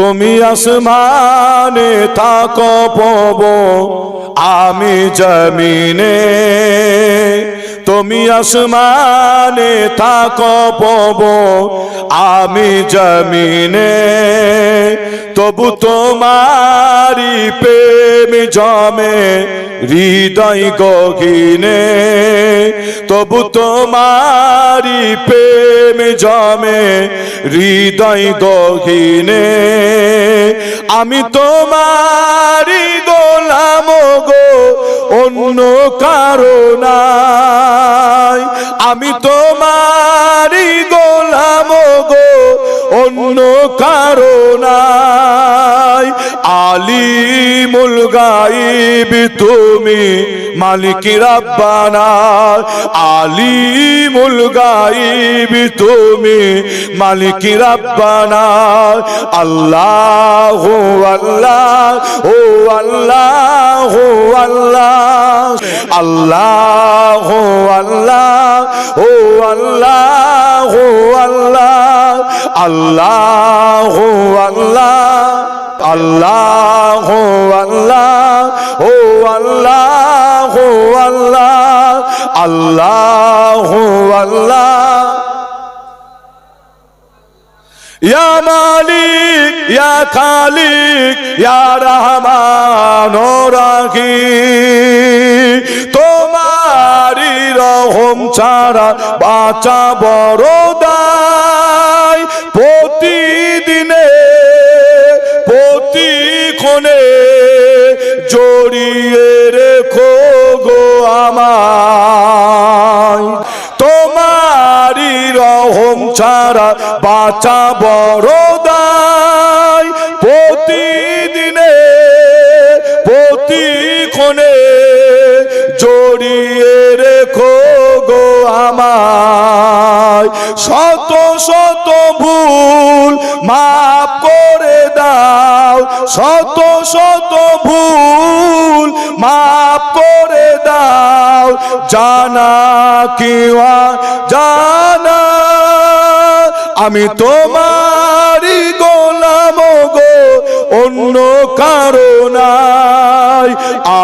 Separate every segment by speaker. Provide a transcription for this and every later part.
Speaker 1: তুমি আসমানে থাকো পব আমি জমিনে। তুমি আসমানে থাকো পব আমি জমিনে। তবু তোমারি প্রেম জমে, হৃদয় গগিনে তবু তোমারি জমে, হৃদয় গহিনে আমি তোমারি গোলাম গো, অন্য কারণাই আমি তোমারি গোলাম গো, অন্য কারও আলিমুল গাইব তুমি মালিক রাব্বানা আলিমুল গাইব তুমি মালিক রাব্বানা আল্লাহ আল্লাহ, ও আল্লাহ আল্লাহ। আল্লাহ আল্লাহ, ও আল্লাহ আল্লাহ। আল্লাহ আল্লাহ আল্লাহ আল্লাহ আল্লাহ। ইয়া মালিক, ইয়া খালিক, ইয়া রহমান রাহিম। তোমারি রহম ছাড়া বাঁচা বড় দায়। প্রতিদিনে তোমারি রহম ছাড়া বাঁচা বড় দায়। প্রতিদিনে, প্রতিক্ষণে জড়িয়ে রেখো গো আমায়। শত শত ভুল মাফ করে দাও, শত জানা কিওয়া জানা? আমি তোমারই গোলাম গো, অন্য কারণাই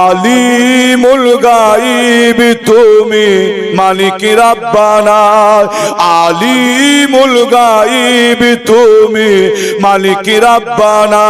Speaker 1: আলিমুল গাইব তুমি মালিক রাব্বানা। আলিমুল গাইব তুমি মালিক রাব্বানা।